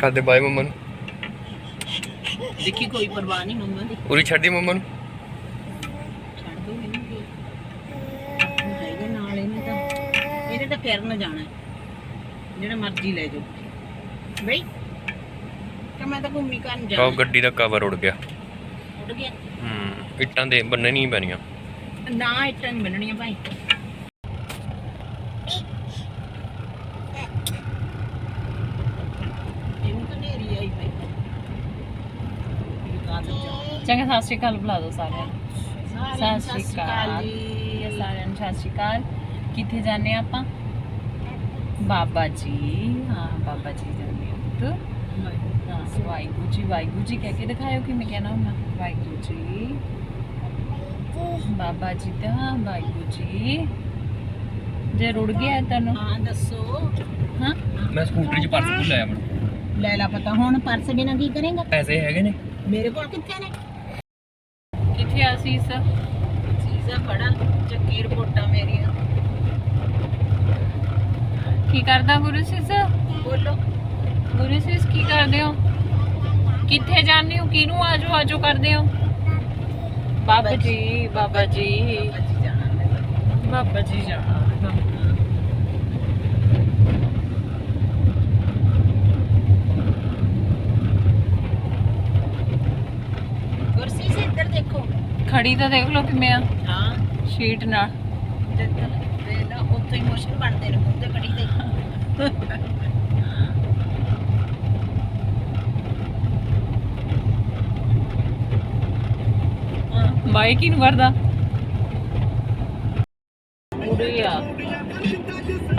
ਕਰਦੇ ਬਾਏ ਮੰਮਾ ਨੂੰ। ਦੇਖੀ ਕੋਈ ਪਰਵਾਹ ਨਹੀਂ ਮੰਮਾ ਦੀ। ਪੂਰੀ ਛੱਡ ਦੀ ਮੰਮਾ ਨੂੰ। ਛੱਡ ਦੋ ਮੈਨੂੰ ਕੀ ਹੈਗੇ ਨਾਲ ਇਹਨੇ ਤਾਂ। ਇਹਨੇ ਤਾਂ ਫਿਰਨ ਜਾਣਾ। ਹੈ। ਜਿਹੜਾ ਮਰਜ਼ੀ ਲੈ ਜਾਓ। ਬਈ ਕਿ ਮੈਂ ਤਾਂ ਘੁੰਮੀ ਕਰਨ ਗੱਡੀ ਦਾ ਕਵਰ ਉੜ ਗਿਆ। ਉੱਡ ਗਿਆ। ਹੂੰ ਇੱਟਾਂ ਦੇ ਬੰਨੇ ਨਹੀਂ ਪੈਣੀਆਂ। ਨਾ ਇੱਟਾਂ ਨਹੀਂ ਮਿਲਣੀਆਂ ਭਾਈ ਇਹਨੂੰ ਤਾਂ ਨੇਰੀ ਆਈ ਭਾਈ ਚੰਗਾ ਸਤਿ ਸ਼੍ਰੀ ਅਕਾਲ ਬੁਲਾ ਦਿਓ ਸਾਰਿਆਂ ਨੂੰ। ਸਤਿ ਸ਼੍ਰੀ ਅਕਾਲ ਜੀ। ਸਾਰਿਆਂ ਨੂੰ ਸਤਿ ਸ਼੍ਰੀ ਅਕਾਲ। ਕਿੱਥੇ ਜਾਂਦੇ ਆਪਾਂ? ਬਾਬਾ ਜੀ। ਹਾਂ ਬਾਬਾ ਜੀ ਜਾਂਦੇ ਹਾਂ ਹਾਂ ਵਾਹਿਗੁਰੂ ਜੀ ਵਾਹਿਗੁਰੂ ਜੀ ਕਹਿ ਕੇ ਦਿਖਾਇਓ ਕਿ ਮੈਂ ਕਹਿਣਾ ਹੁੰਦਾ। ਵਾਹਿਗੁਰੂ ਜੀ। ਬਾਬਾ ਜੀ ਦਾ ਵਾਹਿਗੁਰੂ ਜੀ। ਜੇ ਰੁੜ ਗਿਆ ਤੈਨੂੰ। ਹਾਂ ਦੱਸੋ। ਹਾਂ? ਮੈਂ ਸਕੂਟਰੀ 'ਚ ਪਰਸ ਭੁੱਲ ਆਇਆ ਮੈਨੂੰ ਲੈ ਲਾ ਪਤਾ ਹੁਣ ਪਰਸ ਬਿਨਾ ਕੀ ਕਰੇਗਾ? ਪੈਸੇ ਹੈਗੇ ਨੇ। ਮੇਰੇ ਕੋਲ ਕਿੱਥੇ ਨੇ? ਕਿੱਥੇ ਆ ਸੀਸ ਚੀਜ਼ਾਂ ਫੜਾ ਚੱਕੀ ਰਿਪੋਰਟਾਂ ਮੇਰੀਆਂ। ਕੀ ਕਰਦਾ ਗੁਰੂ ਸੀਸ ਬੋਲੋ। ਗੁਰੂ ਸੀਸ ਕੀ ਕਰਦੇ ਹੋ? ਕਿੱਥੇ ਜਾਂਦੇ ਹੋ? ਕਿਹਨੂੰ ਆਜੋ ਆਜੋ ਕਰਦੇ ਹੋ? ਬਾਬਾ ਜੀ ਬਾਬਾ ਜੀ। ਅੱਜ ਜਾਣਾ ਮੈਂ। ਬਾਬਾ ਜੀ ਜਾਣਾ ਕੁਰਸੀ ਸੇ ਇੱਧਰ ਦੇਖੋ ਖੜੀ ਤਾਂ ਦੇਖ ਲਓ ਕਿਵੇਂ ਆ। ਹਾਂ। ਸ਼ੀਟ ਨਾਲ। ਨਾ ਉੱਥੇ ਹੀ ਮੋਸ਼ਨ ਬਣਦੇ ਨੇ ਤੇ ਕੜੀ ਦੇ ਬਾਈਕ ਹੀ ਨੂੰ ਕਰਦਾ ਉਰੇ ਆ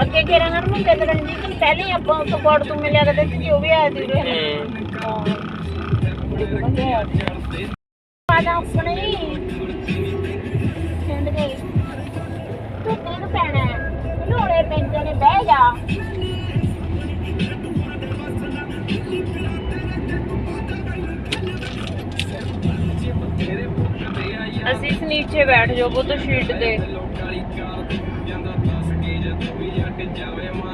ਅੱਗੇ ਕੇ ਰੰਗਰ ਨੂੰ ਕਹਿੰਦੇ ਰਣਜੀਤ ਨੂੰ ਪਹਿਲੇ ਹੀ ਆਪਾਂ ਉਸ ਕੋੜ ਤੋਂ ਮਿਲਿਆ ਕਰਦੇ ਸੀ ਜੋ ਵੀ ਆਇਆ ਸੀ। ਪਾਦਾ ਆਪਣੇ ਕਹਿੰਦ ਗਈ ਤੂੰ ਕਿਹਨੂੰ ਪੈਣਾ ਲੋੜੇ ਪੈਂਦੇ ਨੇ ਬਹਿ ਜਾ। ਅਸੀਂ ਇਸ ਨੀਚੇ ਬੈਠ ਜਾਓ ਉਹ ਸ਼ੀਟ ਦੇ ਬਹਿ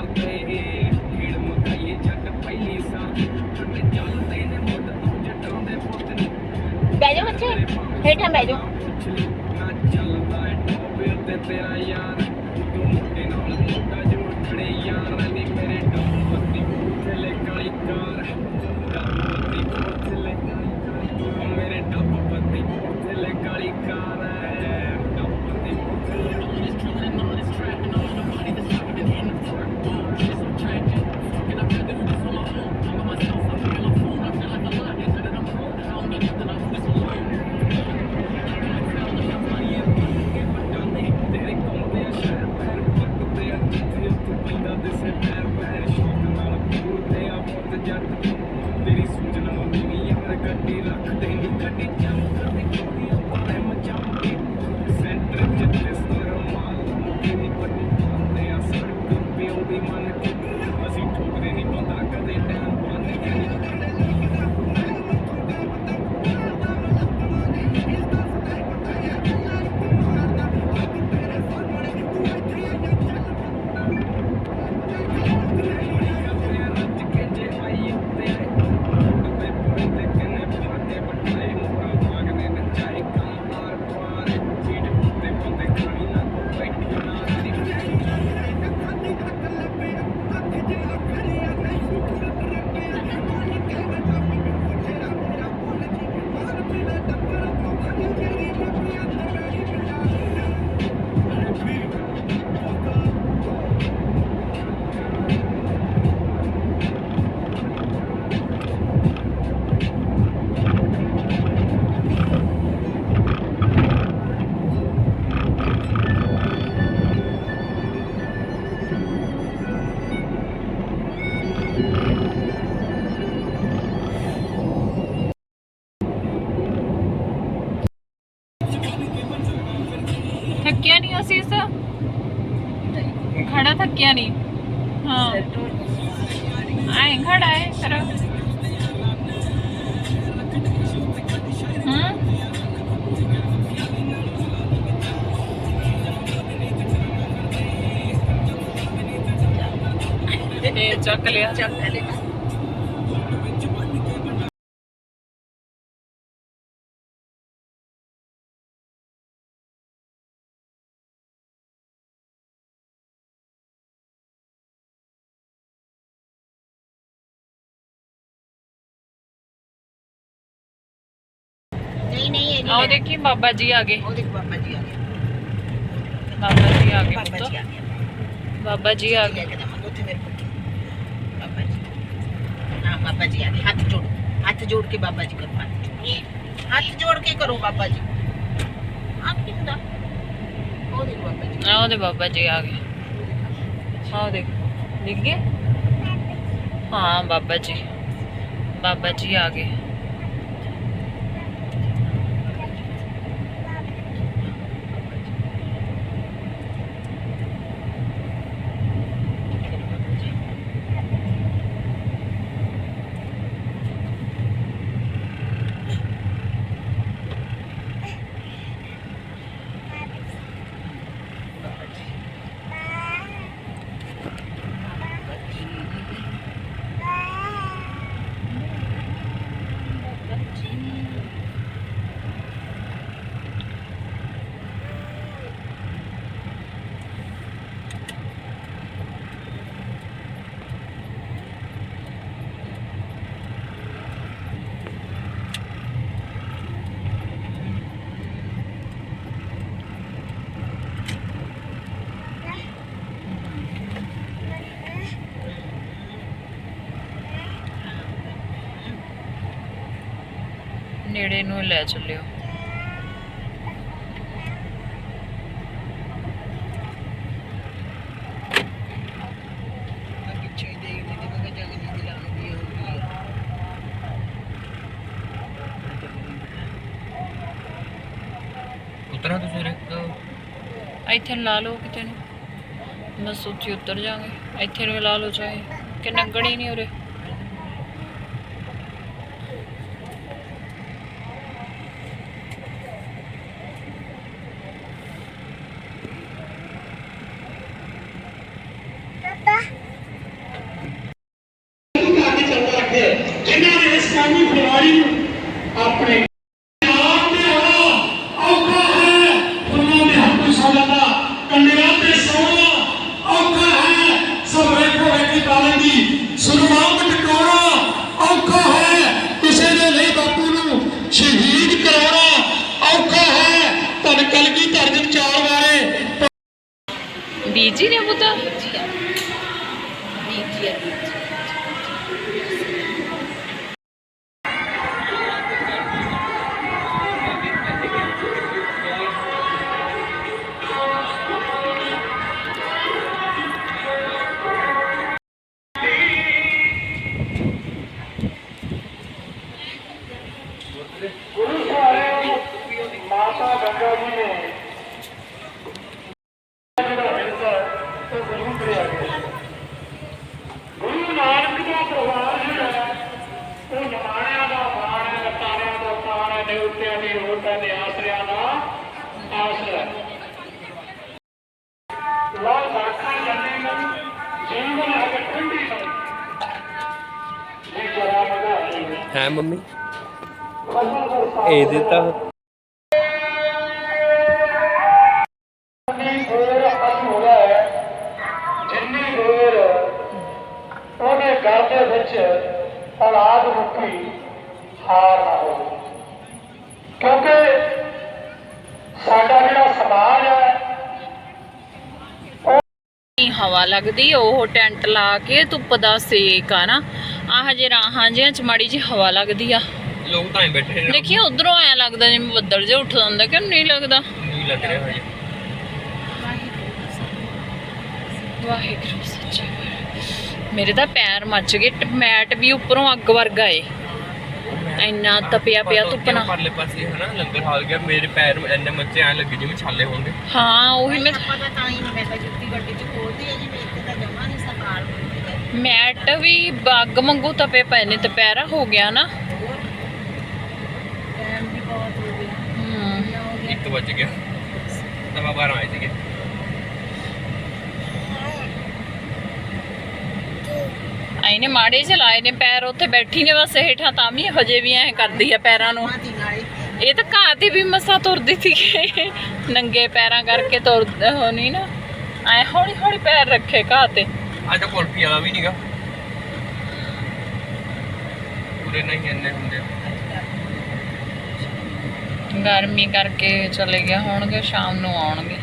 可以站外就。ਬਹਿ ਜਾ ਥੱਕਿਆ ਖੜਾ ਥੱਕਿਆ ਨਹੀਂ ਹਾਂ। ਆਏ ਖੜਾ ਹੈ ਹਾਂ? ਇਹ ਇਹ ਨਹੀਂ ਆਓ ਲੈਣਾ। ਦੇਖੀ ਬਾਬਾ ਜੀ ਆ ਗਏ ਉਹ ਦੇਖ ਬਾਬਾ ਜੀ ਆ ਗਏ ਬਾਬਾ ਜੀ ਆ ਗਏ ਬਾਬਾ ਪੁੱਤ ਜੀ ਆ ਗਏ ਬਾਬਾ ਜੀ ਆ ਲੈ ਗਏ ਕੇ ਦਵਾਂਗੇ ਉੱਥੇ ਮੇਰੇ ਪੁੱਤ ਨੂੰ। ਬਾਬਾ ਜੀ ਹਾਂ ਬਾਬਾ ਜੀ ਆ ਗਏ ਹੱਥ ਜੋੜ ਹੱਥ ਜੋੜ ਕੇ ਬਾਬਾ ਜੀ ਕਰੋ ਹੱਥ ਜੋੜ ਹੱਥ ਜੋੜ ਕੇ ਕਰੋ ਬਾਬਾ ਜੀ ਆਪ ਕੀ ਹੁੰਦਾ ਉਹ ਦੇਖ ਬਾਬਾ ਜੀ ਆਓ ਦੇ ਬਾਬਾ ਜੀ ਆ ਗਏ ਆਓ ਦੇਖ ਦਿਖ ਗਏ ਹਾਂ ਬਾਬਾ ਜੀ ਬਾਬਾ ਜੀ ਆ ਗਏ ਨੇੜੇ ਨੂੰ ਲੈ ਚੱਲਿਓ। ਮੈਂ ਉਤਰਾ ਤੁਸੀਂ ਇੱਥੇ ਨੂੰ ਲਾ ਲਓ ਕਿਤੇ ਨੂੰ। ਬਸ ਉੱਥੇ ਉਤਰ ਜਾਾਂਗੇ ਇੱਥੇ ਨੂੰ ਲਾ ਲਓ ਚਾਹੇ। ਕਿ ਨੰਗਣੀ ਨਹੀਂ ਉਰੇ। ਧਨ ਕਲਗੀ ਧਰਮ ਚਾਰ ਬੀਜੀ ਨੇ ਪੁੱਤ? ਲਾ ਸਾਖਾਂ ਜੰਨੇ ਨੂੰ। ਜੀਵਨ ਹੈ ਠੰਡੀ ਨੂੰ ਜੀ ਜਰਾ ਮਗਾ ਹੈ ਹੈ ਮੰਮੀ। ਫਸਲ ਬਰਸਾਤ ਇਹਦੇ ਤਾਂ ਜਿੰਨੀ ਦੇਰ ਖਤਮ ਹੋ ਹੈ ਜਿੰਨੀ ਦੇਰ ਉਹਦੇ ਘਰ ਦੇ ਵਿੱਚ ਔਲਾਦ ਮੁੱਕੀ ਹਾਰ ਨਾ ਹੋਵੇ। ਕਿਉਂਕਿ ਸਾਡਾ ਜਿਹੜਾ ਸਮਾਜ ਹੈ ਨਹੀਂ ਹਵਾ ਲੱਗਦੀ ਉਹ ਟੈਂਟ ਲਾ ਕੇ ਧੁੱਪ ਦਾ ਸੇਕ ਆ ਨਾ। ਆਹ ਜੇ ਰਾਹਾਂ ਜਿਹਾਂ ਚ ਮਾੜੀ ਜੀ ਹਵਾ ਲੱਗਦੀ ਆ। ਲੋਕ ਤਾਂ ਐਂ ਬੈਠੇ ਨੇ। ਦੇਖੀ ਉਧਰੋਂ ਐ ਲੱਗਦਾ ਜਿਵੇਂ ਬੱਦਲ ਜਿਹਾ ਉੱਠ ਜਾਂਦਾ ਕਿ ਨਹੀਂ ਲੱਗਦਾ। ਨਹੀਂ ਲੱਗ ਰਿਹਾ ਹਜੇ। ਵਾਹਿਗੁਰੂ ਸੱਚੇ। ਮੇਰੇ ਤਾਂ ਪੈਰ ਮੱਚ ਗਏ ਮੈਟ ਵੀ ਉੱਪਰੋਂ ਅੱਗ ਵਰਗਾ ਏ। ਇੰਨਾ ਤਪਿਆ ਪਿਆ ਧੁੱਪ ਨਾਲ ਪਰਲੇ ਪਾਸੇ ਹਨਾ ਲੰਗਰ ਹਾਲ ਗਿਆ ਮੇਰੇ ਪੈਰ ਐਨੇ ਮੱਚੇ ਐ ਲੱਗੇ ਜਿਵੇਂ ਛਾਲੇ ਹੋਣਗੇ। ਹਾਂ ਉਹੀ ਮੈਂ ਆਪਾਂ ਤਾਂ ਤਾਂ ਹੀ ਨਹੀਂ ਮੈਂ ਤਾਂ ਜੁੱਤੀ ਗੱਡੀ 'ਚ ਖੋਲਦੀ ਹੈ ਜੀ ਮੈਂ ਇੱਥੇ ਤਾਂ ਜਮਾ ਨਹੀਂ ਸਕਾਲ ਮੈਟ ਵੀ ਬੱਗ ਮੰਗੂ ਤਪੇ ਪਏ ਨੇ ਦੁਪਹਿਰਾ ਹੋ ਗਿਆ ਨਾ। ਟਾਈਮ ਵੀ ਬਹੁਤ ਹੋ ਗਿਆ। ਹੋ। ਗਿਆ। 1 ਵੱਜ ਗਿਆ। ਸਵਾ 12 ਆਏ ਸੀਗੇ ਆਈਨੇ ਮਾੜੇ ਜਿਹੇ ਲਾਏ ਨੇ ਪੈਰ ਉੱਥੇ ਬੈਠੀ ਨੇ ਬਸ ਹੇਠਾਂ ਤਾਂ ਵੀ ਹਜੇ ਵੀ ਐ ਕਰਦੀ ਆ ਪੈਰਾਂ ਨੂੰ। ਇਹ ਤਾਂ ਘਾਹ ਤੇ ਵੀ ਮਸਾ ਤੁਰਦੀ ਸੀ ਨੰਗੇ ਪੈਰਾਂ ਕਰਕੇ ਤੁਰ ਹੋ ਨਹੀਂ ਨਾ ਐ ਹੌਲੀ ਹੌਲੀ ਪੈਰ ਰੱਖੇ ਘਾਹ ਤੇ। ਅੱਜ ਤਾਂ ਕੁਲਫੀ ਵਾਲਾ ਵੀ ਨਹੀਂਗਾ ਪੂਰੇ ਨਹੀਂ ਇੰਨੇ ਹੁੰਦੇ। ਗਰਮੀ ਕਰਕੇ ਚਲੇ ਗਏ ਹੋਣਗੇ ਸ਼ਾਮ ਨੂੰ ਆਉਣਗੇ।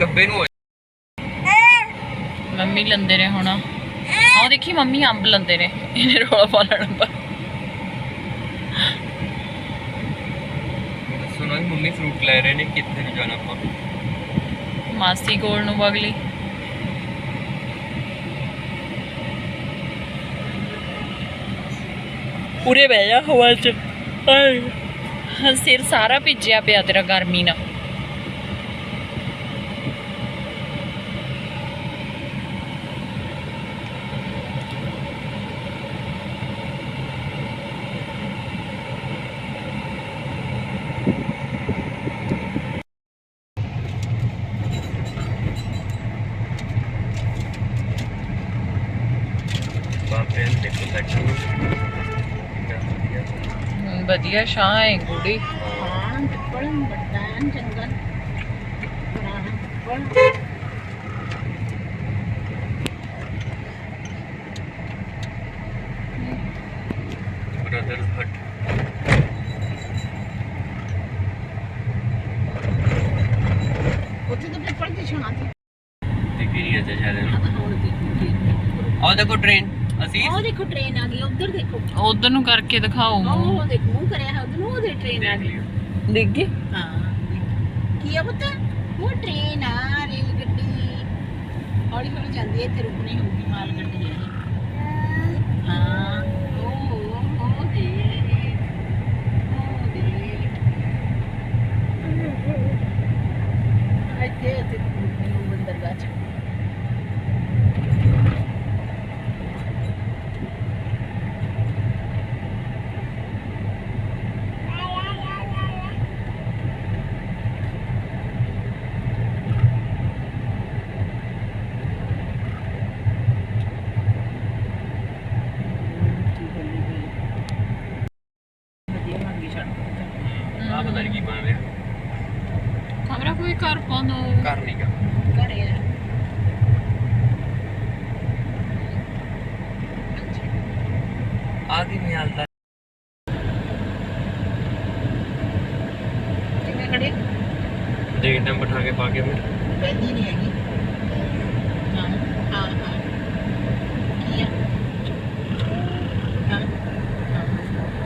ਗੱਬੇ ਨੂੰ ਮੰਮੀ ਲੰਦੇ ਨੇ ਹੁਣ। ਆਹ ਦੇਖੀ ਮੰਮੀ ਅੰਬ ਲੰਦੇ ਨੇ ਇਹਨੇ ਰੋਲਾ ਪਾ ਲੈਣਾ ਪਰ ਸੁਣਾ ਮੰਮੀ ਫਰੂਟ ਲੈ ਰਹੇ ਨੇ ਕਿੱਥੇ ਨੂੰ ਜਾਣਾ ਆਪਾਂ? ਮਾਸੀ ਕੋਲ ਨੂੰ ਬਗਲੀ ਪੂਰੇ ਬਹਿ ਜਾ ਹਵਾ ਚ। ਹਾਏ। ਸਿਰ ਸਾਰਾ ਭਿੱਜਿਆ ਪਿਆ ਤੇਰਾ ਗਰਮੀ ਨਾਲ ਬਾਪਰੇ ਨੇ ਦੇਖੋ ਸੈਕਸ਼ਨ ਨੂੰ ਹਮ, ਵਧੀਆ ਸ਼ਾਹ ਹੈ ਗੁੜੀ। ਹਾਂ ਪਿੱਪਲ ਵੱਡਾ ਐਨ ਜੰਗਲ ਪੁਰਾਣਾ ਪਿੱਪਲ ਬ੍ਰਦਰ ਹਟ ਉੱਥੇ ਤਾਂ ਪਿੱਪਲ ਦੀ ਛਾਂ ਸੀ। ਦਿਖ ਹੀ ਨਹੀਂ ਅੱਛਾ ਸ਼ਾਇਦ ਆਹ ਦੇਖੋ ਟ੍ਰੇਨ ਅਸੀਂ ਉਹ ਦੇਖੋ ਟ੍ਰੇਨ ਆ ਗਈ ਉਧਰ ਦੇਖੋ। ਉਧਰ ਨੂੰ ਕਰਕੇ ਦਿਖਾਓ। ਉਹ ਦੇਖ ਮੂੰਹ ਕਰਿਆ ਹੈ ਉਧਰ ਨੂੰ ਉਹਦੇ ਟ੍ਰੇਨ ਆ ਗਈ। ਦੇਖ ਗਏ ਹਾਂ ਕੀ ਆ ਪਤਾ? ਉਹ ਟ੍ਰੇਨ ਆ ਰੇਲ ਗੱਡੀ ਹੌਲੀ ਹੌਲੀ ਜਾਂਦੀ ਹੈ ਇੱਥੇ ਰੁਕਣੀ ਹੋਊਗੀ ਮਾਲ ਗੱਡੀ ਹੈ। ਹਾਂ। ਉਹ ਉਹ ਦੇ ਉਹ ਦੇ। ਇੱਥੇ ਇੱਥੇ ਰੁਕਣੀ ਹੋਊ ਬੰਦਰਗਾਹ ਚ ਵਧੀਆ ਬਣ ਗਈ ਸੜਕ ਆਹ ਪਤਾ ਨਹੀਂ ਕੀ ਬਣ ਰਿਹਾ ਖਬਰਾਂ ਕੋਈ ਕਰ ਪਾਉਂਦਾ ਘਰ ਨਹੀਂ ਗਾ